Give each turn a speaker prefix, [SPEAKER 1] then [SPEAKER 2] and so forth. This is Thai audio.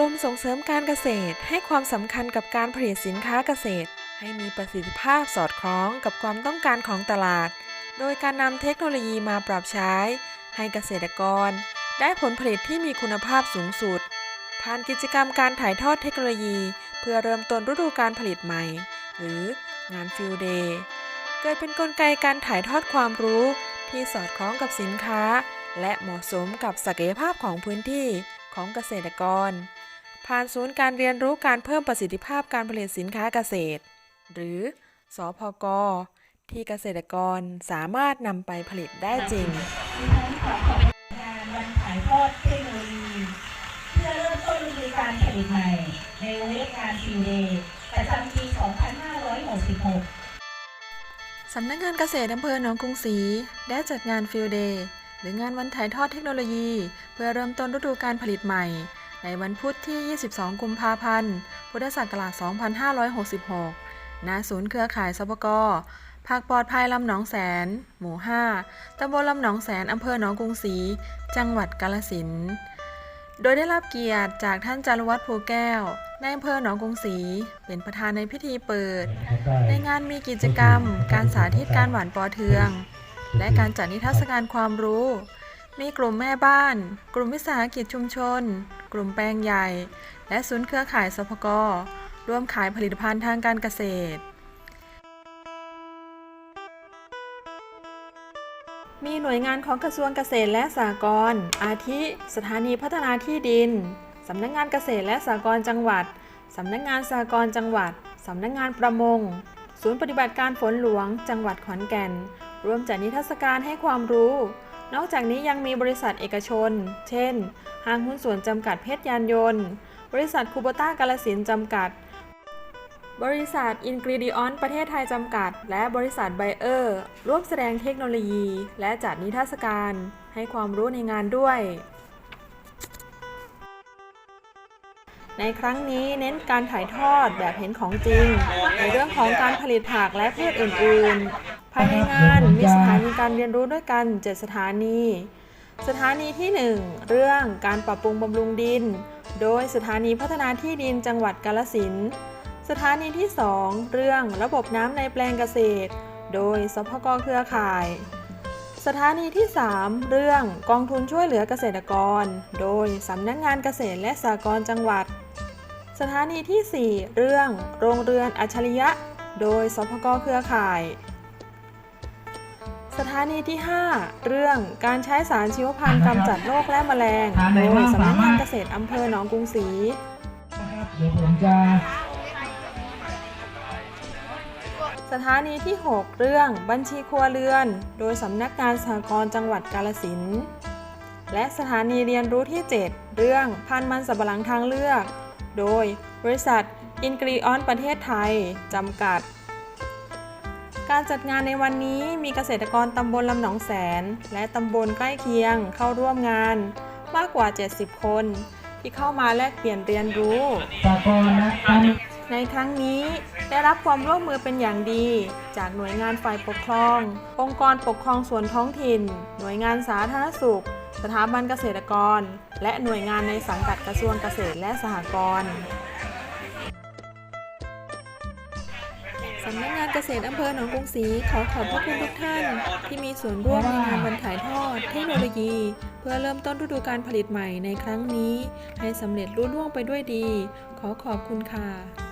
[SPEAKER 1] รมส่งเสริมการเกษตร ให้ความสำคัญกับการผลิตสินค้าเกษตร ให้มีประสิทธิภาพสอดคล้องกับความต้องการของตลาด โดยการนำเทคโนโลยีมาปรับใช้ ให้เกษตรกร ได้ผลผลิตที่มีคุณภาพสูงสุด ผ่านกิจกรรมการถ่ายทอดเทคโนโลยี เพื่อเริ่มต้นฤดูการผลิตใหม่ หรืองานฟิลเดย์เกิดเป็นนกลไกการถ่ายทอดความรู้ที่สอดคล้องกับสินค้า และเหมาะสมกับศักยภาพของพื้นที่ของเกษตรกร ผ่านศูนย์การเรียนรู้การเพิ่มประสิทธิภาพการผลิตสินค้าเกษตร หรือสอพก ที่เกษตรกรสามารถนำไปผลิตได้จริง
[SPEAKER 2] งานวันถ่ายทอดเทคโนโลยีเพื่อเริ่มต้นฤดูการผลิตใหม่ ในงเล็บงานฟิวเดย์ประจำปี 2566
[SPEAKER 1] สำนักงานเกษตรอำเภอหนองกรุงศรีได้จัดงานฟิลเดย์หรืองานวันถ่ายทอดเทคโนโลยี เพื่อเริ่มต้นฤดูการผลิตใหม่ ในวันพุธที่ 22 กุมภาพันธ์ พุทธศักราช 2566 ณ ศูนย์เครือข่ายสปกภาคปลอดภัยลำหนองแสน หมู่ 5ตำบลลำหนองแสน อำเภอหนองกรุงศรี จังหวัดกาฬสิน โดยได้รับเกียรติจากท่านจารุวัฒน์ภูแก้ว ในอำเภอหนองกรุงศรี เป็นประธานในพิธีเปิด ในงานมีกิจกรรม การสาธิตการหว่านปอเทือง และการจัดนิทรรศการความรู้ มีกลุ่มแม่บ้าน กลุ่มวิสาหกิจชุมชน กลุ่มแปลงใหญ่ และศูนย์เครือข่ายสพกร่วมขายผลิตภัณฑ์ทางการเกษตร มีหน่วยงานของกระทรวงเกษตรและสหกรณ์ อาทิ สถานีพัฒนาที่ดิน สำนักงานเกษตรและสหกรณ์จังหวัด สำนักงานสหกรณ์จังหวัด สำนักงานประมง ศูนย์ปฏิบัติการฝนหลวง จังหวัดขอนแก่น ร่วมจัดนิทรรศการให้ความรู้ นอกจากนี้ยังมีบริษัทเอกชน เช่น ห้างหุ้นส่วนจำกัดเพชรยานยนต์ บริษัทคูโบต้ากาลสินจำกัด บริษัทอินกรีดิออนประเทศไทยจำกัด และบริษัทไบเออร์ร่วมแสดงเทคโนโลยี และจัดนิทรรศการ ให้ความรู้ในงานด้วย ในครั้งนี้เน้นการถ่ายทอดแบบเห็นของจริง ในเรื่องของการผลิตผักและพืชอื่นๆายในงานมีสถานีการเรียนรู้ด้วยกัน 7 สถานี สถานีที่ 1 เรื่องการปรับปรุงบำรุงดิน โดยสถานีพัฒนาที่ดินจังหวัดกาฬสินสถานีที่ 2 เรื่องระบบน้ำในแปลงเกษตร โดยสพกเครือข่าย สถานีที่ 3 เรื่องกองทุนช่วยเหลือเกษตรกร โดยสำนักงานเกษตรและสหกรณ์จังหวัด สถานีที่ 4 เรื่องโรงเรือนอัจฉริยะ โดยสพกเครือข่าย สถานีที่ 5 เรื่องการใช้สารชีวพันธุ์กำจัดโรคและแมลงโดยสำนักงานเกษตรอำเภอหนองกรุงศรี
[SPEAKER 3] นะครับเดี๋ยวผมจะ
[SPEAKER 1] สถานีที่ 6 เรื่องบัญชีครัวเรือน โดยสำนักงานสหกรณ์จังหวัดกาฬสินธุ์และสถานีเรียนรู้ที่ 7 เรื่องพันธุ์มันสำปะหลังทางเลือก โดยบริษัทอินกรีออนประเทศไทย จำกัด การจัดงานในวันนี้มีเกษตรกรตำบลลำหนองแสน และตำบลใกล้เคียงเข้าร่วมงานมากกว่า 70 คน ที่เข้ามาแลกเปลี่ยนเรียนรู้ในครั้งนี้ได้รับความร่วมมือเป็นอย่างดี จากหน่วยงานฝ่ายปกครอง องค์กรปกครองส่วนท้องถิ่น หน่วยงานสาธารณสุข สถาบันเกษตรกร และหน่วยงานในสังกัดกระทรวงเกษตรและสหกรณ์ำนักงานเกษตรอำเภอหนองกรุงศรีขอขอบพระคุณทุกท่าน ที่มีส่วนร่วมในงานวันถ่ายทอดเทคโนโลยี เพื่อเริ่มต้นฤดูการผลิตใหม่ในครั้งนี้ ให้สำเร็จรุ่ล่วงไปด้วยดี ขอขอบคุณค่ะ